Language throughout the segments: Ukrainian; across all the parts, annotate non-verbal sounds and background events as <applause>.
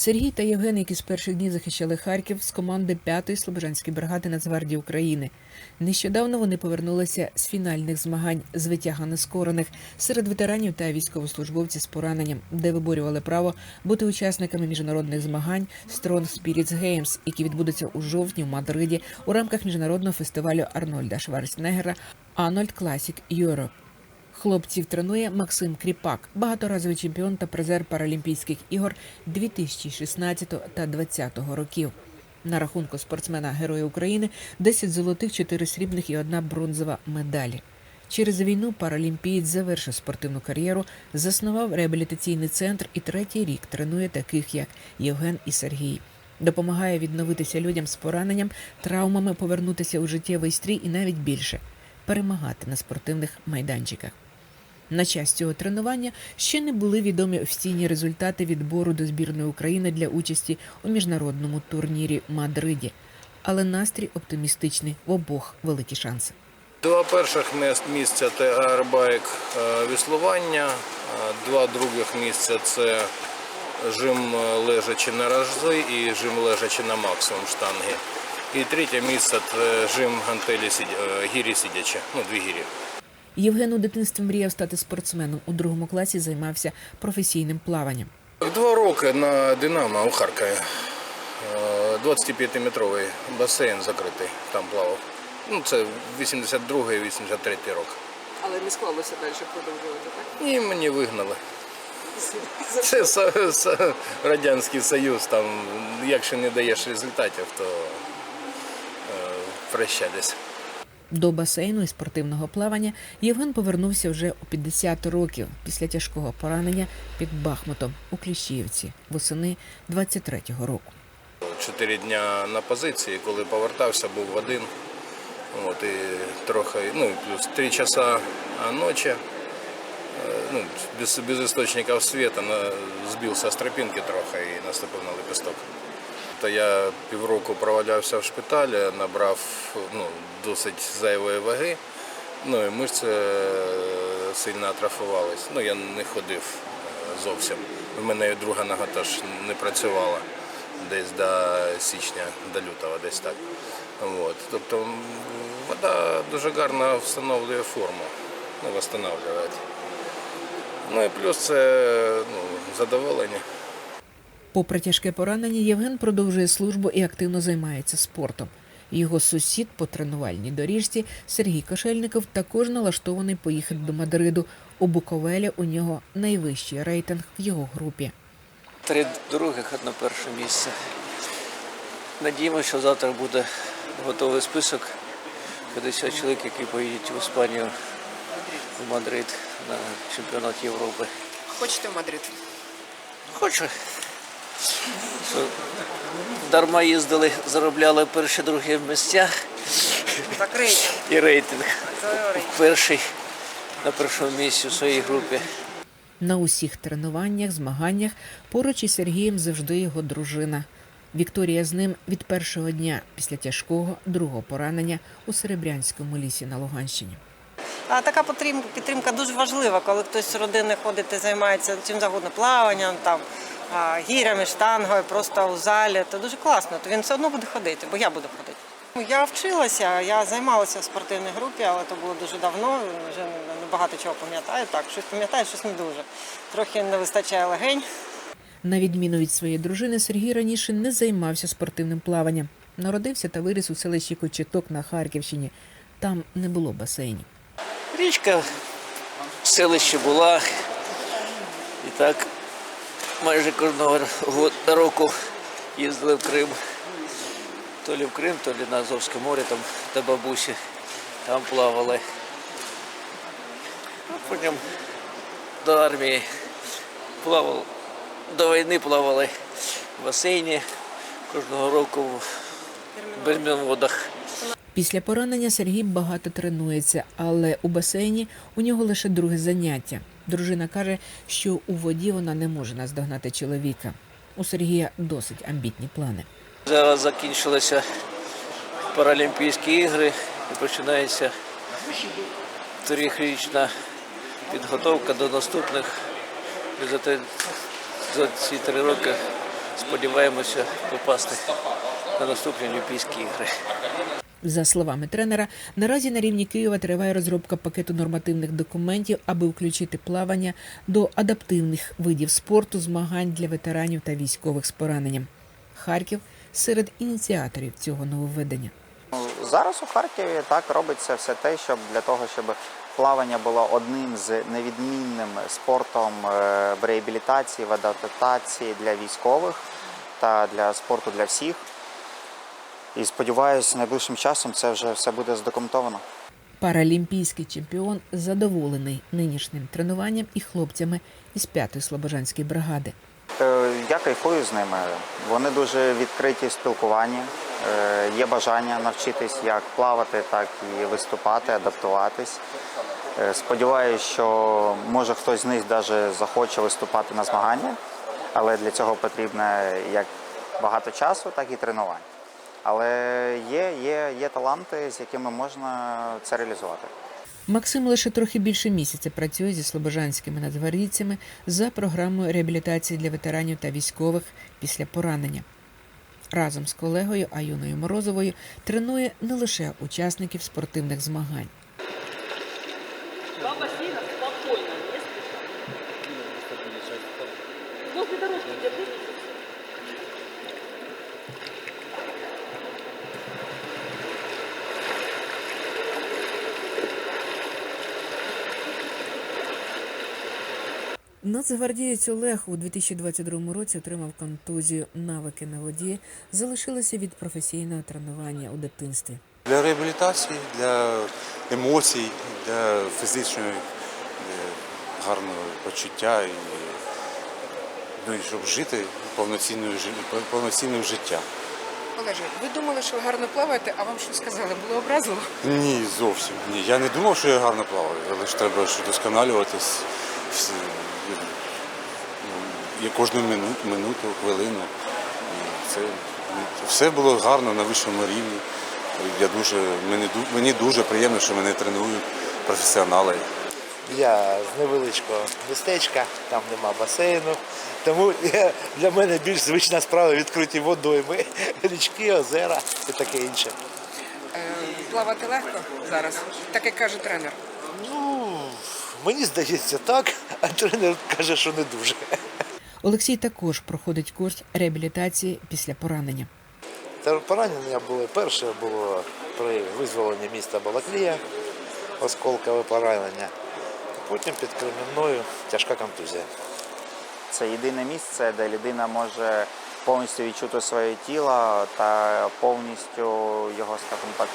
Сергій та Євген, які з перших днів захищали Харків з команди 5-ї Слобожанської бригади Нацгвардії України. Нещодавно вони повернулися з фінальних змагань з витяга нескорених серед ветеранів та військовослужбовців з пораненням, де виборювали право бути учасниками міжнародних змагань Strong Spirits Games, які відбудуться у жовтні в Мадриді у рамках міжнародного фестивалю Арнольда Шварценеггера Arnold Classic Europe. Хлопців тренує Максим Кріпак, багаторазовий чемпіон та призер Паралімпійських ігор 2016 та 2020 років. На рахунку спортсмена Героя України 10 золотих, 4 срібних і одна бронзова медалі. Через війну паралімпієць завершив спортивну кар'єру, заснував реабілітаційний центр і третій рік тренує таких, як Євген і Сергій. Допомагає відновитися людям з пораненням, травмами повернутися у життєвий стрій і навіть більше перемагати на спортивних майданчиках. На час цього тренування ще не були відомі офіційні результати відбору до збірної України для участі у міжнародному турнірі Мадриді. Але настрій оптимістичний в обох великі шанси. Два перших міс- місця це аербайк е, веслування, е, два других місця це жим е, лежачи на рази і жим лежачи на максимум штанги. І третє місце це жим гантелі гірі сидячи, ну дві гірі. Євген у дитинстві мріяв стати спортсменом. У другому класі займався професійним плаванням. Два роки на Динамо у Харкові. Е, 25-метровий басейн закритий, там плавав. Ну, це 82-83 рок. Але не склалося далі продовжувати, так? І мені вигнали. <laughs> Це Радянський Союз, там, якщо не даєш результатів, то е, прощай десь. До басейну і спортивного плавання Євген повернувся вже у 50 років після тяжкого поранення під Бахмутом у Кліщіївці восени 23-го року. Чотири дня на позиції, коли повертався, був один. От, і трохи, ну, плюс три часа ночі, е, ну, без, без істочників світу, збився з тропинки трохи і наступив на лепесток. То я півроку провалявся в шпиталі, набрав ну, досить зайвої ваги, ну і мишці е, сильно атрофувались. Ну, я не ходив е, зовсім. У мене і друга нога теж не працювала десь до січня, до лютого, десь так. От. Тобто вода дуже гарно встановлює форму, ну, встановлює. Ну і плюс це ну, задоволення. Попри тяжке поранення, Євген продовжує службу і активно займається спортом. Його сусід по тренувальній доріжці Сергій Кошельников також налаштований поїхати до Мадриду. У Буковелі у нього найвищий рейтинг в його групі. Три других, одне перше місце. Надіємося, що завтра буде готовий список 50 чоловік, які поїдуть в Іспанію, в Мадрид на чемпіонат Європи. Хочете в Мадрид? Хочу. Дарма їздили, заробляли перші другі місця Так, рейтинг. і рейтинг. Перший на першому місці у своїй групі. На усіх тренуваннях, змаганнях поруч із Сергієм завжди його дружина. Вікторія з ним від першого дня після тяжкого другого поранення у Серебрянському лісі на Луганщині. А така підтримка дуже важлива, коли хтось з родини ходить і займається чим завгодно плаванням, там гірями, штангою, просто у залі. То дуже класно. То він все одно буде ходити, бо я буду ходити. Ну, Я вчилася, я займалася в спортивній групі, але це було дуже давно. Вже не багато чого пам'ятаю. Так, щось пам'ятаю, щось не дуже. Трохи не вистачає легень. На відміну від своєї дружини, Сергій раніше не займався спортивним плаванням. Народився та виріс у селищі Кочеток на Харківщині. Там не було басейнів. Річка в селищі була. І так майже кожного року їздили в Крим. То лі в Крим, то лі на Азовське море, там до бабусі, там плавали. А потім до армії плавав, до війни плавали в басейні кожного року в Бермінводах. Після поранення Сергій багато тренується, але у басейні у нього лише друге заняття. Дружина каже, що у воді вона не може наздогнати чоловіка. У Сергія досить амбітні плани. Зараз закінчилися Паралімпійські ігри і починається трьохрічна підготовка до наступних. І за, те, за ці три роки сподіваємося попасти на наступні Олімпійські ігри. За словами тренера, наразі на рівні Києва триває розробка пакету нормативних документів, аби включити плавання до адаптивних видів спорту, змагань для ветеранів та військових з пораненням. Харків серед ініціаторів цього нововведення. Зараз у Харкові так робиться все те, щоб для того, щоб плавання було одним з невідмінним спортом е, в реабілітації, в адаптації для військових та для спорту для всіх. І сподіваюся, найближчим часом це вже все буде здокументовано. Паралімпійський чемпіон задоволений нинішнім тренуванням і хлопцями із 5-ї слобожанської бригади. Е, Я кайфую з ними. Вони дуже відкриті в спілкуванні. Е, Є бажання навчитись як плавати, так і виступати, адаптуватись. Е, Сподіваюсь, що може хтось з них навіть захоче виступати на змагання, але для цього потрібно як багато часу, так і тренувань. Але є, є, є таланти, з якими можна це реалізувати. Максим лише трохи більше місяця працює зі слобожанськими надгвардійцями за програмою реабілітації для ветеранів та військових після поранення. Разом з колегою Аюною Морозовою тренує не лише учасників спортивних змагань. Нацгвардієць Олег у 2022 році отримав контузію. Навики на воді залишилися від професійного тренування у дитинстві. Для реабілітації, для емоцій, для фізичного е, гарного почуття і, ну, і щоб жити повноцінною повноцінним життям. Олеже, ви думали, що ви гарно плаваєте, а вам що сказали? Було образливо? Ні, зовсім ні. Я не думав, що я гарно плаваю, але ж треба ну, і кожну минуту, минуту, хвилину. Це ну, все було гарно на вищому рівні. Я дуже, мені, мені дуже приємно, що мене тренують професіонали. Я з невеличкого містечка, там нема басейну. Тому для мене більш звична справа відкриті водойми, <laughs> річки, озера і таке інше. Е, плавати легко зараз, так як каже тренер. Ну, мені здається так, а тренер каже, що не дуже. Олексій також проходить курс реабілітації після поранення. Та поранення було перше було при визволенні міста Балаклія, осколкове поранення. Потім під Кремінною тяжка контузія. Це єдине місце, де людина може повністю відчути своє тіло та повністю його, скажімо так,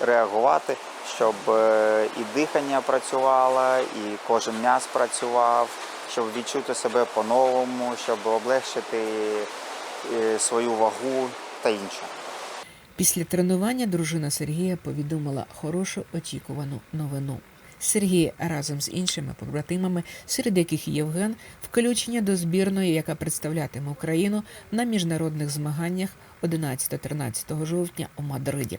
відреагувати, щоб е, і дихання працювало, і кожен м'яз працював, щоб відчути себе по-новому, щоб облегшити е, свою вагу та інше. Після тренування дружина Сергія повідомила хорошу очікувану новину. Сергій разом з іншими побратимами, серед яких Євген, включення до збірної, яка представлятиме Україну на міжнародних змаганнях 11-13 жовтня у Мадриді.